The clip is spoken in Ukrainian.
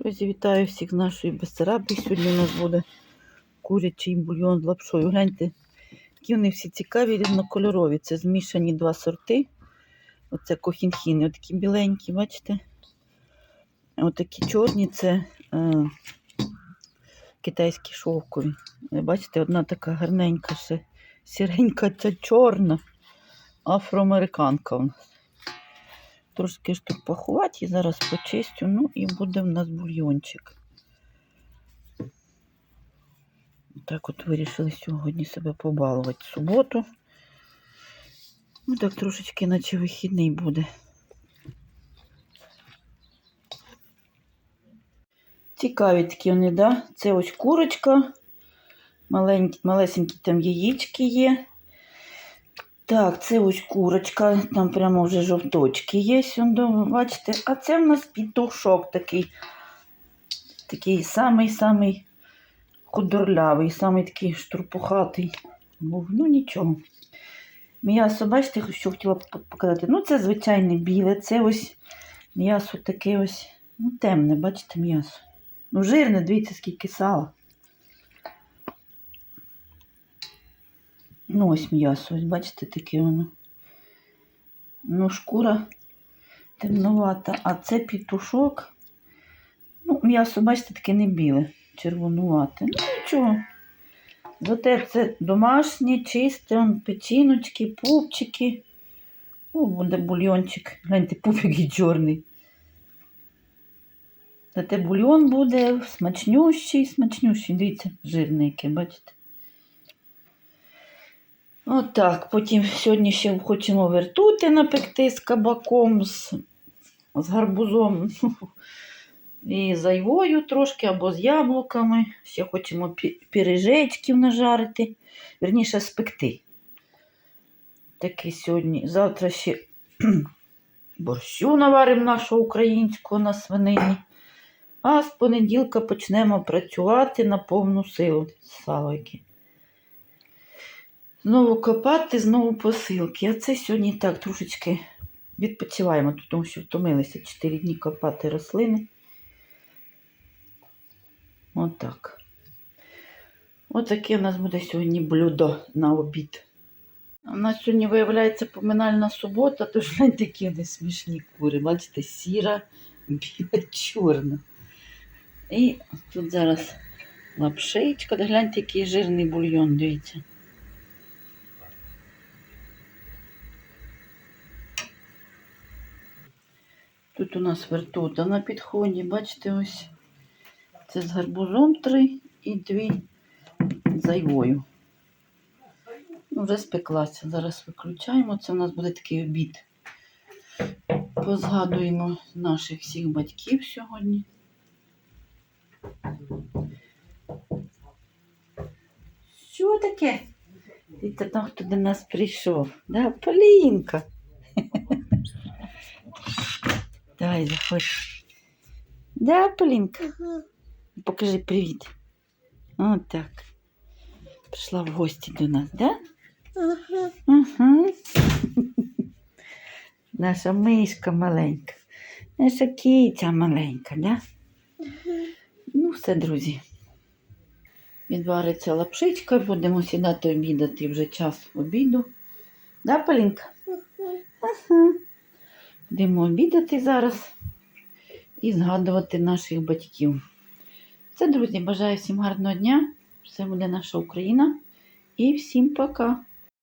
Друзі, вітаю всіх з нашої Бессарабії. Сьогодні у нас буде курячий бульйон з лапшою. Гляньте, які вони всі цікаві, різнокольорові. Це змішані два сорти. Оце кохінхіни, отакі біленькі, бачите? Отакі чорні це е, китайські шовкові. Бачите, одна така гарненька ще сіренька, це чорна, афроамериканка у нас. Трошки штурпахувати і зараз почистю, ну і буде в нас бульйончик. Так от вирішили сьогодні себе побалувати в суботу. Ну так трошечки, наче вихідний буде. Цікаві такі вони, да? Це ось курочка. Маленькі, малесенькі там яєчки є. Так, це ось курочка, там прямо вже жовточки є, бачите. А це в нас пітушок такий. Такий самий-самий худорлявий, самий такий штурпухатий. був. Ну нічого. М'ясо, бачите, що хотіла показати. Ну, це звичайне біле, це ось м'ясо таке ось, ну, темне, бачите, м'ясо. Ну, жирне, дивіться, скільки сала. Ну, ось м'ясо, бачите, таке воно. Ну, шкура темновата, а це пітушок. Ну, м'ясо, бачите, таке не біле, червонувате. Ну, нічого. Зате це домашнє, чисте, он, печіночки, пупчики. О, буде бульйончик. Гляньте, пупик і чорний. Зате бульйон буде смачнющий, смачнющий. Дивіться, жирний який, бачите? Отак. Потім сьогодні ще хочемо вертути напекти з кабаком, з, з гарбузом і з айвою трошки або з яблуками. Ще хочемо пі- пиріжечків нажарити, верніше спекти. Такий сьогодні. Завтра ще борщу наваримо нашого українського на свинині. А з понеділка почнемо працювати на повну силу. Сало яке. Знову копати, знову посилки. А це сьогодні так трошечки відпочиваємо, тому що втомилися 4 дні копати рослини. Отак. Отаке у нас буде сьогодні блюдо на обід. У нас сьогодні виявляється поминальна субота, тож гляньте, такі вони смішні кури. Бачите, сіра, біла, чорна. І тут зараз лапшичка. Гляньте, який жирний бульйон, дивіться. Тут у нас вертута на підході, бачите, ось це з гарбузом три і дві з айвою. Ну, вже спеклася. Зараз виключаємо. Це у нас буде такий обід. Позгадуємо наших всіх батьків сьогодні. Що таке? Дивіться, там хто до нас прийшов. Да, Полінка. Давай, заходь. Да, Полінка? Покажи привіт. От так. Прийшла в гості до нас, да? Угу. Наша мишка маленька. Наша киця маленька, да? Ну, все, друзі. Відвариться лапшичка, будемо сідати обідати вже час обіду. Да, Полінка? Ага. Будемо обідати зараз і згадувати наших батьків. Це, друзі, бажаю всім гарного дня. Все буде наша Україна. І всім пока.